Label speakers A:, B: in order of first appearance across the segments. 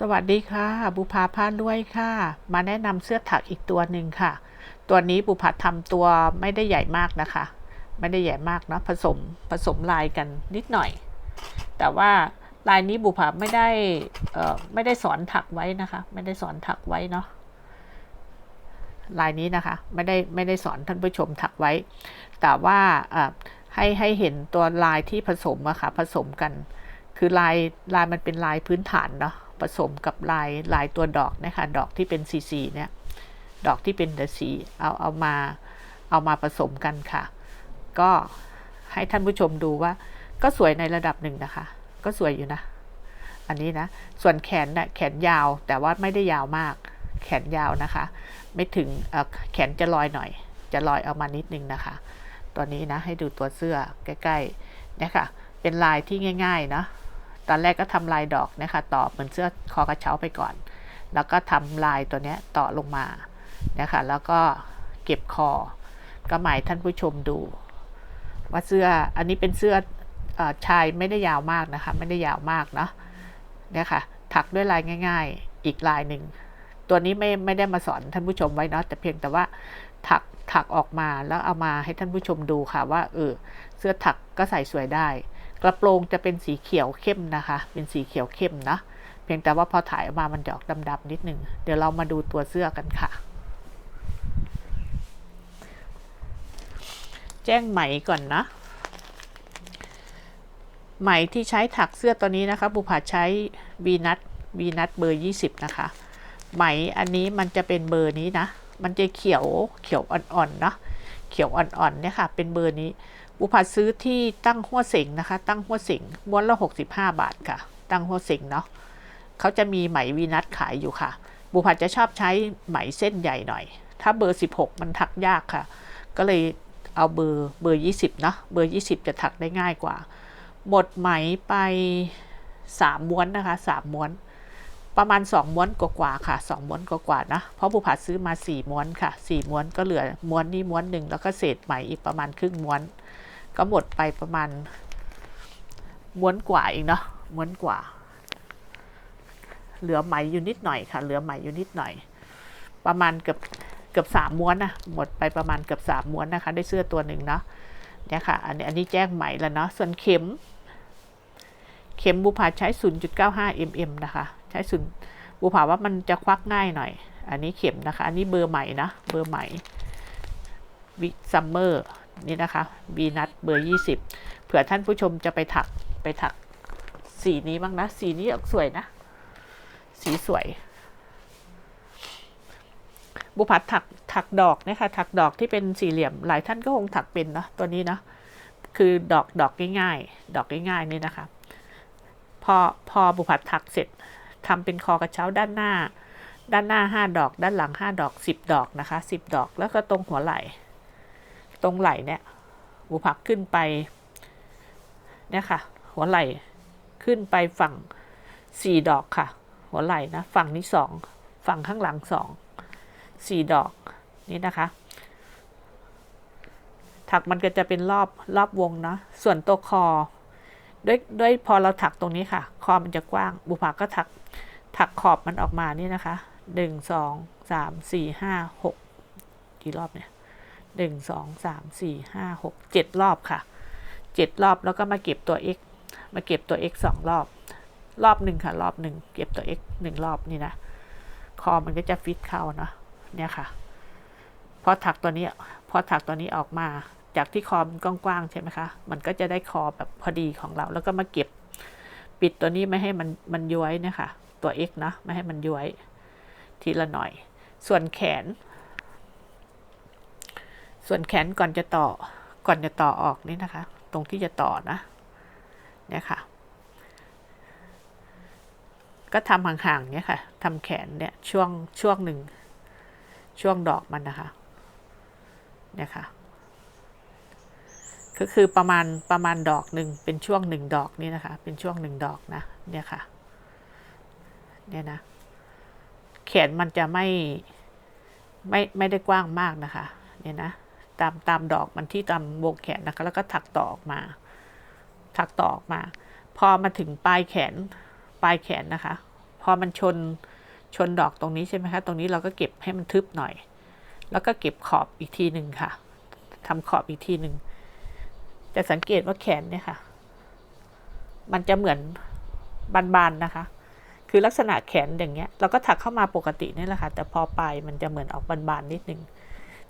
A: สวัสดีค่ะบุภาพาด้วยค่ะ มาแนะนำเสื้อถักอีกตัวหนึ่งค่ะ ตัวนี้บุภาทำตัวไม่ได้ใหญ่มากนะคะ ไม่ได้ใหญ่มากเนาะผสมผสมลายกันนิดหน่อย แต่ว่าลายนี้บุภาไม่ได้ไม่ได้สอนถักไว้นะคะ ไม่ได้สอนถักไว้เนาะลายนี้นะคะ ไม่ได้ไม่ได้สอนท่านผู้ชมถักไว้ แต่ว่าให้ให้เห็นตัวลายที่ผสมอะค่ะผสมกัน คือลายลายมันเป็นลายพื้นฐานเนาะ ผสมกับลายลายตัวดอกนะคะดอกที่เป็นสีสีเนี่ยดอกที่เป็นเดสีเอาเอามาเอามาผสมกันค่ะ ก็ให้ท่านผู้ชมดูว่า ก็สวยในระดับหนึ่งนะคะ ก็สวยอยู่นะ อันนี้นะ ส่วนแขนนะ่ะแขนยาวแต่ว่าไม่ได้ยาวมาก แขนยาวนะคะ ไม่ถึงเออแขนจะลอยหน่อย จะลอยเอามานิดนึงนะคะ ตัวนี้นะให้ดูตัวเสื้อใกล้ๆเนี่ยค่ะ เป็นลายที่ง่ายๆเนาะ ตอนแรกก็ทำลายดอกนะคะต่อเหมือนเสื้อคอกระเช้าไปก่อน แล้วก็ทำลายตัวนี้ต่อลงมานะคะแล้วก็เก็บคอ ก็หมายท่านผู้ชมดู ว่าเสื้ออันนี้เป็นเสื้อเออชายไม่ได้ยาวมากนะคะ ไม่ได้ยาวมากเนาะเนี่ยค่ะ ถักด้วยลายง่าย ๆ อีกลายหนึ่งตัวนี้ไม่ไม่ได้มาสอนท่านผู้ชมไว้เนาะแต่เพียงแต่ว่าถักถักออกมาแล้วเอามาให้ท่านผู้ชมดูค่ะว่าเออเสื้อถักก็ใส่สวยได้ กระโปรงจะเป็นสีเขียวเข้มนะคะ เป็นสีเขียวเข้มนะเพียงแต่ว่าพอถ่ายออกมามันจะออกดำๆนิดนึง เดี๋ยวเรามาดูตัวเสื้อกันค่ะ แจ้งไหมก่อนนะ ไหมที่ใช้ถักเสื้อตัวนี้นะคะ บุภาใช้วีนัทวีนัทเบอร์ 20 นะคะ ไหมอันนี้มันจะเป็นเบอร์นี้นะ มันจะเขียวเขียวอ่อนๆเนาะเขียวอ่อนๆเนี่ยค่ะ เป็นเบอร์นี้ บุภาซื้อที่ตั้งหัวเสงนะคะ ตั้งหัวเสงม้วนละ 65 บาทค่ะ ตั้งหัวเสงเนาะเขาจะมีไหมวีนัทขายอยู่ค่ะ บุภาจะชอบใช้ไหมเส้นใหญ่หน่อย ถ้าเบอร์ 16 มันถักยากค่ะ ก็เลยเอาเบอร์เบอร์ 20เนาะเบอร์ 20 จะถักได้ง่ายกว่า หมดไหมไป3ม้วนนะคะ3ม้วน ประมาณ 2 ม้วนกว่าๆค่ะ 2 ม้วนกว่าๆนะ เพราะบุผาซื้อมา 4 ม้วนค่ะ 4 ม้วนก็เหลือม้วนนี้ม้วนหนึ่งแล้วก็เศษไหมอีกประมาณครึ่งม้วน ก็หมดไปประมาณม้วนกว่าเอีกเนาะม้วนกว่า เหลือไหมอยู่นิดหน่อยค่ะ เหลือไหมอยู่นิดหน่อย ประมาณเกือบเกือบสามม้วนนะหมดไปประมาณเกือบสามม้วนนะคะ ได้เสื้อตัวหนึ่งเนาะเนี่ยค่ะ อันนี้อันนี้แจ้งไหมแล้วเนาะส่วนเข็ม เข็มบุภาใช้ 0.95 mm นะคะ ใช้ศูนย์บุภาว่ามันจะควักง่ายหน่อย อันนี้เข็มนะคะ อันนี้เบอร์ใหม่นะเบอร์ใหม่วิซัมเมอร์ นี่นะคะบีนัทเบอร์ 20 เผื่อท่านผู้ชมจะไปถักไปถักสีนี้บ้างนะ สีนี้ออกสวยนะ สีสวย บุพัดถักถักดอกนะคะถักดอกที่เป็นสี่เหลี่ยม หลายท่านก็คงถักเป็นนะตัวนี้นะคือดอกดอกง่ายๆ ดอกง่ายๆนี่นะคะ พอพอบุพัดถักเสร็จทำเป็นคอกระเช้าด้านหน้า ด้านหน้าห้าดอก ด้านหลังห้าดอกสิบดอกนะคะสิบดอกแล้วก็ตรงหัวไหล่ ตรงไหล่เนี่ยบุพักขึ้นไปเนี่ยค่ะ หัวไหล่ขึ้นไปฝั่งสี่ดอกค่ะ หัวไหล่นะฝั่งนี้สองฝั่งข้างหลังสองสี่ดอกนี่นะคะ ถักมันก็จะเป็นรอบรอบวงนะส่วนตัวคอด้วยด้วยพอเราถักตรงนี้ค่ะ คอมันจะกว้าง บุภาก็ถักถักขอบมันออกมานี่นะคะหนึ่งสองสามสี่ห้าหกกี่รอบเนี่ย หนึ่งสองสามสี่ห้าหกเจ็ดรอบค่ะเจ็ดรอบแล้วก็มาเก็บตัว x มาเก็บตัว x สองรอบ รอบหนึ่งค่ะ รอบหนึ่งเก็บตัว x หนึ่งรอบนี่นะ คอมันก็จะฟิตเข้าเนาะเนี่ยค่ะ พอถักตัวนี้ พอถักตัวนี้ออกมา จากที่คอมันกว้างๆใช่ไหมคะ มันก็จะได้คอแบบพอดีของเรา แล้วก็มาเก็บปิดตัวนี้ไม่ให้มันมันย้วยนี่ยค่ะตัว x นะไม่ให้มันย้วยทีละหน่อย ส่วนแขน ส่วนแขนก่อนจะต่อก่อนจะต่อออกนี่นะคะ ตรงที่จะต่อนะ เนี่ยค่ะ ก็ทำห่างๆเนี่ยค่ะทำแขนเนี่ยช่วงช่วงหนึ่ง ช่วงดอกมันนะคะ เนี่ยค่ะ ก็คือประมาณประมาณดอกหนึ่งเป็นช่วงหนึ่งดอกนี่นะคะ เป็นช่วงหนึ่งดอกนะ เนี่ยค่ะ เนี่ยนะ แขนมันจะไม่ไม่ไม่ได้กว้างมากนะคะ เนี่ยนะ ตามตามดอกมันที่ตามวงแขนนะคะ แล้วก็ถักต่อออกมา ถักต่อออกมา พอมาถึงปลายแขน ปลายแขนนะคะ พอมันชนชนดอกตรงนี้ใช่ไหมคะ ตรงนี้เราก็เก็บให้มันทึบหน่อย แล้วก็เก็บขอบอีกทีหนึ่งค่ะทำขอบอีกทีหนึ่งจะสังเกตว่าแขนเนี่ยค่ะ มันจะเหมือนบานๆนะคะ คือลักษณะแขนอย่างเงี้ย เราก็ถักเข้ามาปกตินี่แหละค่ะ แต่พอปลายมันจะเหมือนออกบานๆนิดนึง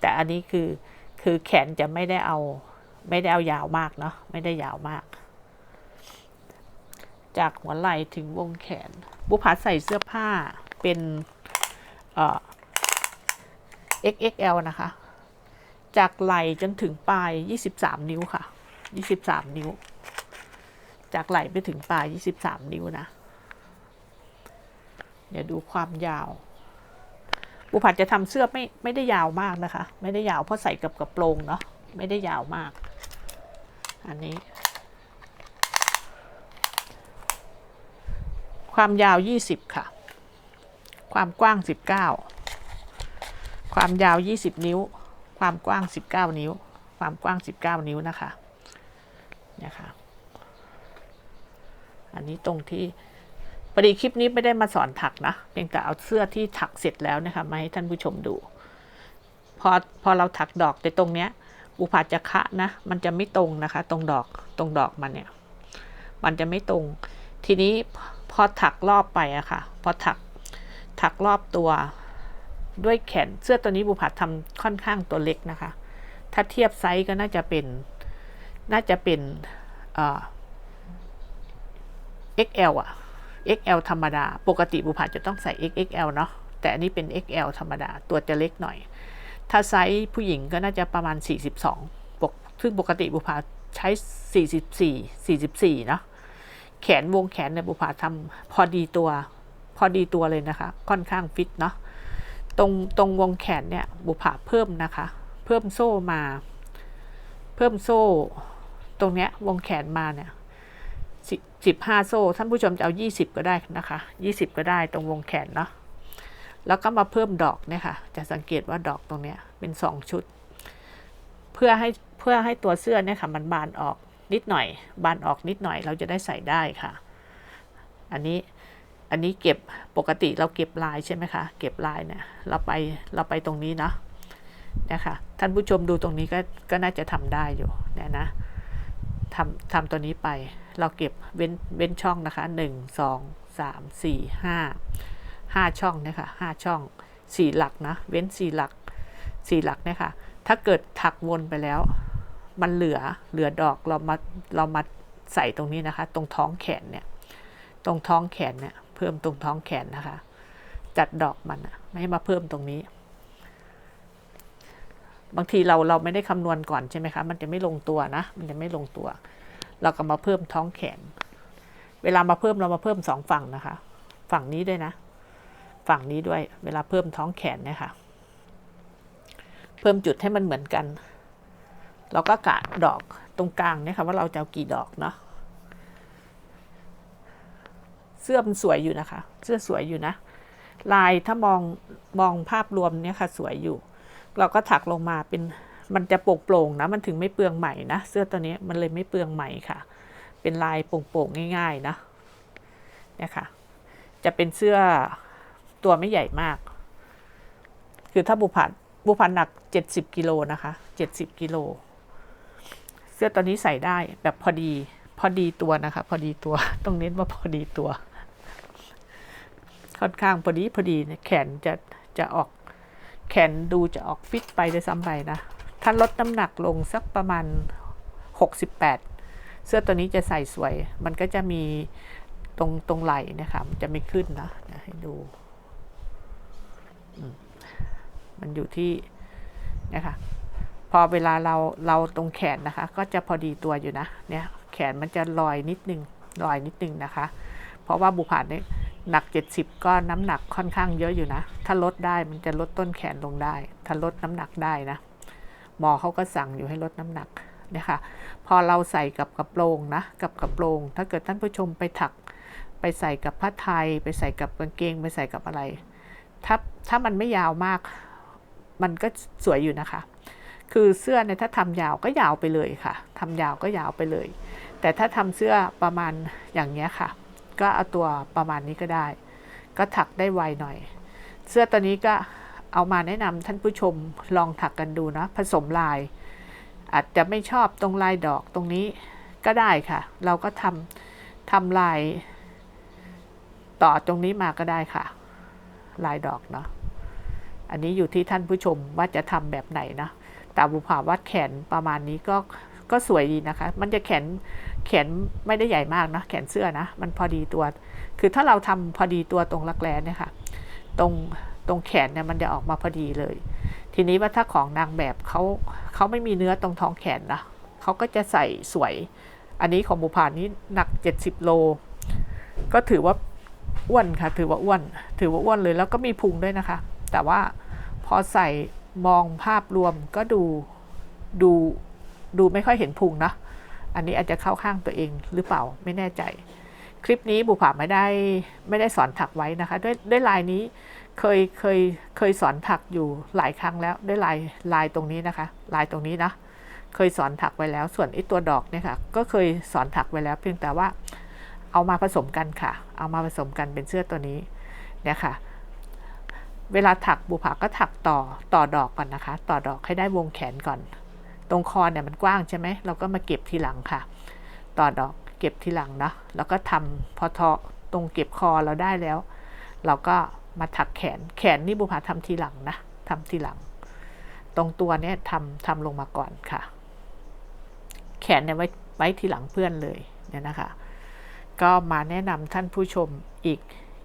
A: แต่อันนี้คือ คือแขนจะไม่ได้เอา ไม่ได้เอายาวมากเนาะไม่ได้ยาวมาก จากหัวไหล่ถึงวงแขน บุพาใส่เสื้อผ้าเป็นเอ่อ XXL นะคะ จากไหล่จนถึงปลาย 23 นิ้วค่ะ 23 นิ้ว จากไหล่ไปถึงปลาย 23 นิ้วนะ เดี๋ยวดูความยาว บุผัดจะทำเสื้อไม่ไม่ได้ยาวมากนะคะ ไม่ได้ยาวเพราะใส่กับกระโปรงเนาะไม่ได้ยาวมาก อันนี้ ความยาว20ค่ะ ความกว้าง19ความยาว20นิ้ว ความกว้าง19นิ้ว ความกว้าง19นิ้วนะคะเนี่ยค่ะอันนี้ตรงที่ อดีคลิปนี้ไม่ได้มาสอนถักนะเพียงแต่เอาเสื้อที่ถักเสร็จแล้วนะคะมาให้ท่านผู้ชมดูพอพอเราถักดอกแต่ตรงเนี้ยอุปาจะคะนะ มันจะไม่ตรงนะคะ ตรงดอกตรงดอกมันเนี่ย มันจะไม่ตรง ทีนี้พอถักรอบไปอะค่ะ พอถักถักรอบตัวด้วยแขนเสื้อตัวนี้บุผัดทำค่อนข้างตัวเล็กนะคะ ถ้าเทียบไซส์ก็น่าจะเป็นน่าจะเป็นเอ่อ XL อะ XL ธรรมดา ปกติบุผัดจะต้องใส่ XXL เนาะ แต่อันนี้เป็น XL ธรรมดา ตัวจะเล็กหน่อย ถ้าไซส์ผู้หญิงก็น่าจะประมาณ 42ปกซึ่งปกติบุผัดใช้ 44 44 เนาะ แขนวงแขนเนี่ยบุผาทำพอดีตัว พอดีตัวเลยนะคะ ค่อนข้างฟิตเนาะ ตรงตรงวงแขนเนี่ยบุผาเพิ่มนะคะ เพิ่มโซ่มา เพิ่มโซ่ ตรงเนี้ยวงแขนมาเนี่ย สิบห้าโซ่ท่านผู้ชมจะเอายี่สิบก็ได้นะคะยี่สิบก็ได้ตรงวงแขนเนาะแล้วก็มาเพิ่มดอกเนี่ยค่ะ จะสังเกตว่าดอกตรงเนี้ยเป็นสองชุด เพื่อให้เพื่อให้ตัวเสื้อเนี่ยค่ะมันบานออกนิดหน่อย บานออกนิดหน่อยเราจะได้ใส่ได้ค่ะ อันนี้อันนี้เก็บปกติเราเก็บลายใช่ไหมคะเก็บลายเนี่ยเราไปเราไปตรงนี้เนาะนะคะท่านผู้ชมดูตรงนี้ก็ก็น่าจะทำได้อยู่เนี่ยนะทำทำตัวนี้ไป เราเก็บเว้นเว้นช่องนะคะหนึ่งสองสามสี่ห้าห้าช่องเนี่ยค่ะห้าช่องสี่หลักนะ เว้นสี่หลักสี่หลักเนี่ยค่ะถ้าเกิดถักวนไปแล้ว มันเหลือเหลือดอกเรามาเรามาใส่ตรงนี้นะคะ ตรงท้องแขนเนี่ย ตรงท้องแขนเนี่ย เพิ่มตรงท้องแขนนะคะ จัดดอกมันไม่ให้มาเพิ่มตรงนี้ บางทีเราเราไม่ได้คำนวณก่อนใช่ไหมคะ มันจะไม่ลงตัวนะ มันจะไม่ลงตัว เราก็มาเพิ่มท้องแขน เวลามาเพิ่มเรามาเพิ่มสองฝั่งนะคะ ฝั่งนี้ด้วยนะ ฝั่งนี้ด้วย เวลาเพิ่มท้องแขนเนี่ยค่ะ เพิ่มจุดให้มันเหมือนกัน เราก็กะดอกตรงกลางเนี่ยค่ะว่าเราจะเอากี่ดอกเนาะ เสื้อมันสวยอยู่นะคะ เสื้อสวยอยู่นะ ลายถ้ามองมองภาพรวมเนี่ยค่ะสวยอยู่ เราก็ถักลงมาเป็น มันจะโปร่งๆนะ มันถึงไม่เปลืองไหมนะ เสื้อตัวนี้มันเลยไม่เปลืองไหมค่ะ เป็นลายโปร่งๆง่าย ๆ นะ เนี่ยค่ะ จะเป็นเสื้อตัวไม่ใหญ่มาก คือถ้าบุพันบุพันหนักเจ็ดสิบกิโลนะคะเจ็ดสิบกิโล เสื้อตัวนี้ใส่ได้แบบพอดี พอดีตัวนะคะ พอดีตัว ต้องเน้นว่าพอดีตัว ค่อนข้างพอดีพอดีเนี่ยแขนจะจะออกแขนดูจะออกฟิตไปด้วยซ้ำไปนะ ถ้าลดน้ำหนักลงสักประมาณ 68 เสื้อตัวนี้จะใส่สวย มันก็จะมีตรงตรงไหล่นะคะมันจะไม่ขึ้นนะเดี๋ยวให้ดู มันอยู่ที่นะคะพอเวลาเราเราตรงแขนนะคะ ก็จะพอดีตัวอยู่นะ เนี่ยแขนมันจะลอยนิดนึงลอยนิดนึงนะคะ เพราะว่าบุผ่านเนี่ยหนัก 70 ก็น้ำหนักค่อนข้างเยอะอยู่นะ ถ้าลดได้มันจะลดต้นแขนลงได้ ถ้าลดน้ำหนักได้นะ หมอเขาก็สั่งอยู่ให้ลดน้ำหนักเนี่ยค่ะพอเราใส่กับกระโปรงนะกับกระโปรง ถ้าเกิดท่านผู้ชมไปถัก ไปใส่กับผ้าไทย ไปใส่กับกางเกง ไปใส่กับอะไร ถ้าถ้ามันไม่ยาวมาก มันก็สวยอยู่นะคะ คือเสื้อเนี่ยถ้าทำยาวก็ยาวไปเลยค่ะทำยาวก็ยาวไปเลย แต่ถ้าทำเสื้อประมาณอย่างเงี้ยค่ะ ก็เอาตัวประมาณนี้ก็ได้ ก็ถักได้ไวหน่อย เสื้อตัวนี้ก็ เอามาแนะนำท่านผู้ชมลองถักกันดูนะผสมลาย อาจจะไม่ชอบตรงลายดอกตรงนี้ก็ได้ค่ะ เราก็ทำทำลาย ต่อตรงนี้มาก็ได้ค่ะ ลายดอกเนาะอันนี้อยู่ที่ท่านผู้ชมว่าจะทำแบบไหนนะตาบุภาวัดแขนประมาณนี้ก็ก็สวยดีนะคะ มันจะแขนแขนไม่ได้ใหญ่มากนะแขนเสื้อนะ มันพอดีตัว คือถ้าเราทำพอดีตัวตรงรักแร้เนี่ยค่ะ ตรง ตรงแขนเนี่ยมันจะออกมาพอดีเลย ทีนี้ว่าถ้าของนางแบบเขาเขาไม่มีเนื้อตรงท้องแขนนะเขาก็จะใส่สวย อันนี้ของบุพานี้หนัก 70 โล ก็ถือว่าอ้วนค่ะ ถือว่าอ้วน ถือว่าอ้วนเลยแล้วก็มีพุงด้วยนะคะ แต่ว่าพอใส่มองภาพรวมก็ดูดูดูไม่ค่อยเห็นพุงนะอันนี้อาจจะเข้าข้างตัวเองหรือเปล่าไม่แน่ใจ คลิปนี้บุผาไม่ได้ไม่ได้สอนถักไว้นะคะ ด้วยด้วยลายนี้ เคยเคยเคยสอนถักอยู่หลายครั้งแล้วด้วยลายลายตรงนี้นะคะ ลายตรงนี้นะเคยสอนถักไว้แล้ว ส่วนไอ้ตัวดอกเนี่ยค่ะ ก็เคยสอนถักไว้แล้ว เพียงแต่ว่าเอามาผสมกันค่ะ เอามาผสมกันเป็นเสื้อตัวนี้เนี่ยค่ะ เวลาถักบุผาก็ถักต่อต่อดอกก่อนนะคะ ต่อดอกให้ได้วงแขนก่อน ตรงคอเนี่ยมันกว้างใช่ไหมเราก็มาเก็บทีหลังค่ะ ต่อดอกเก็บทีหลังนะแล้วก็ทำพอทอตรงเก็บคอเราได้แล้ว เราก็ มาถักแขน แขนนี่บุผาทำทีหลังนะทำทีหลัง ตรงตัวเนี้ยทำทำลงมาก่อนค่ะ แขนเนี่ยไว้ไว้ทีหลังเพื่อนเลยเนี่ยนะคะ ก็มาแนะนำท่านผู้ชมอีก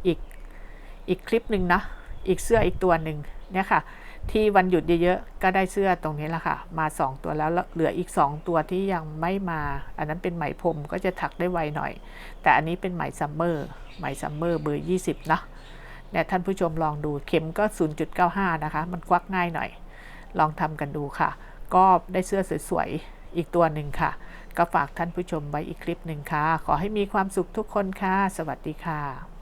A: อีกอีกคลิปหนึ่งนะ อีกเสื้ออีกตัวหนึ่งเนี่ยค่ะ ที่วันหยุดเยอะๆ ก็ได้เสื้อตรงนี้แหละค่ะ มา 2 ตัวแล้วแล้ว เหลืออีก 2 ตัวที่ยังไม่มา อันนั้นเป็นไหมพรมก็จะถักได้ไวหน่อย แต่อันนี้เป็นไหมซัมเมอร์ ไหมซัมเมอร์เบอร์ 20 นะ เนี่ยท่านผู้ชมลองดูเข็มก็ 0.95 นะคะ มันควักง่ายหน่อย ลองทำกันดูค่ะ ก็ได้เสื้อสวยๆ อีกตัวหนึ่งค่ะ ก็ฝากท่านผู้ชมไว้อีกคลิปหนึ่งค่ะ ขอให้มีความสุขทุกคนค่ะ สวัสดีค่ะ